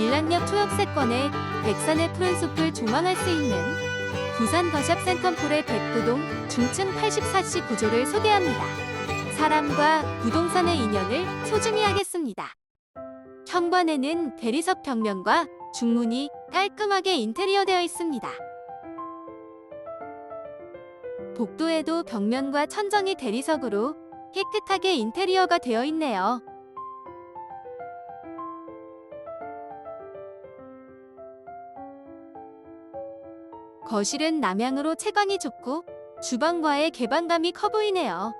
밀락역 초역세권에 백산의 푸른 숲을 조망할 수 있는 부산 더샵 센텀폴의 백부동 중층 84시 구조를 소개합니다. 사람과 부동산의 인연을 소중히 하겠습니다. 현관에는 대리석 벽면과 중문이 깔끔하게 인테리어되어 있습니다. 복도에도 벽면과 천정이 대리석으로 깨끗하게 인테리어가 되어 있네요. 거실은 남향으로 채광이 좋고 주방과의 개방감이 커 보이네요.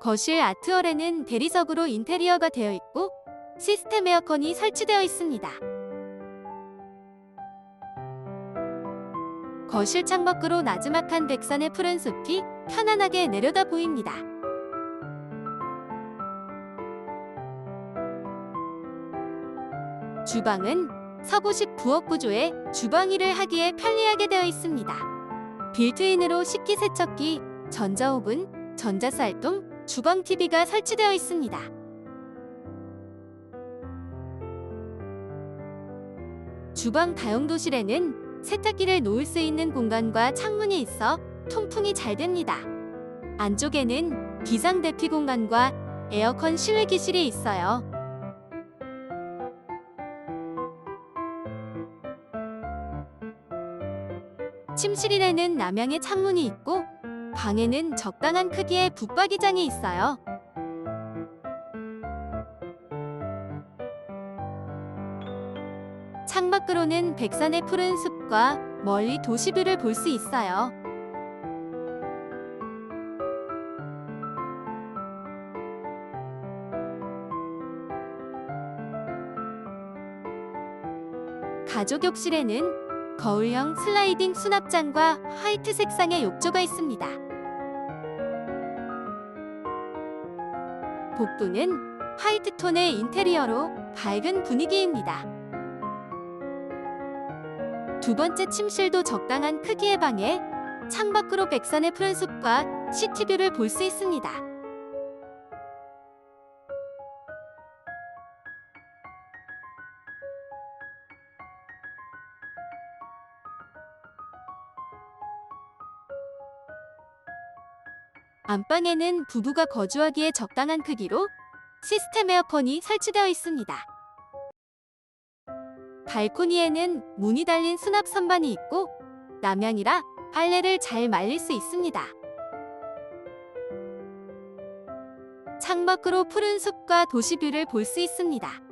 거실 아트월에는 대리석으로 인테리어가 되어 있고 시스템 에어컨이 설치되어 있습니다. 거실 창밖으로 나지막한 백산의 푸른 숲이 편안하게 내려다 보입니다. 주방은 서구식 부엌 구조의 주방 일을 하기에 편리하게 되어 있습니다. 빌트인으로 식기세척기, 전자오븐, 전자쌀통, 주방 TV가 설치되어 있습니다. 주방 다용도실에는 세탁기를 놓을 수 있는 공간과 창문이 있어 통풍이 잘 됩니다. 안쪽에는 비상 대피 공간과 에어컨 실외 기실이 있어요. 침실인에는 남향의 창문이 있고 방에는 적당한 크기의 붙박이장이 있어요. 창밖으로는 백산의 푸른 숲과 멀리 도시뷰를 볼 수 있어요. 가족 욕실에는 거울형 슬라이딩 수납장과 화이트 색상의 욕조가 있습니다. 복도는 화이트 톤의 인테리어로 밝은 분위기입니다. 두 번째 침실도 적당한 크기의 방에 창밖으로 백산의 푸른 숲과 시티뷰를 볼 수 있습니다. 안방에는 부부가 거주하기에 적당한 크기로 시스템 에어컨이 설치되어 있습니다. 발코니에는 문이 달린 수납 선반이 있고 남향이라 빨래를 잘 말릴 수 있습니다. 창밖으로 푸른 숲과 도시뷰를 볼 수 있습니다.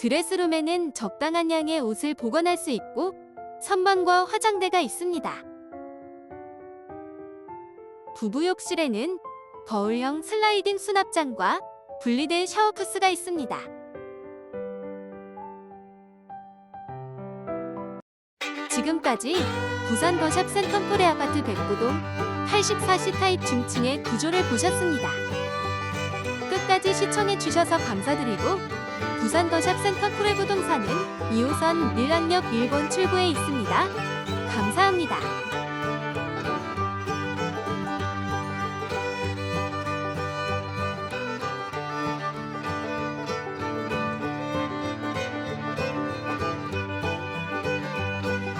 드레스룸에는 적당한 양의 옷을 보관할 수 있고 선반과 화장대가 있습니다. 부부 욕실에는 거울형 슬라이딩 수납장과 분리된 샤워 부스가 있습니다. 지금까지 부산 더샵 센텀폴의 아파트 백구동 84시 타입 중층의 구조를 보셨습니다. 끝까지 시청해주셔서 감사드리고 부산 더샵 센터풀의 부동산은 2호선 밀락역 1번 출구에 있습니다. 감사합니다.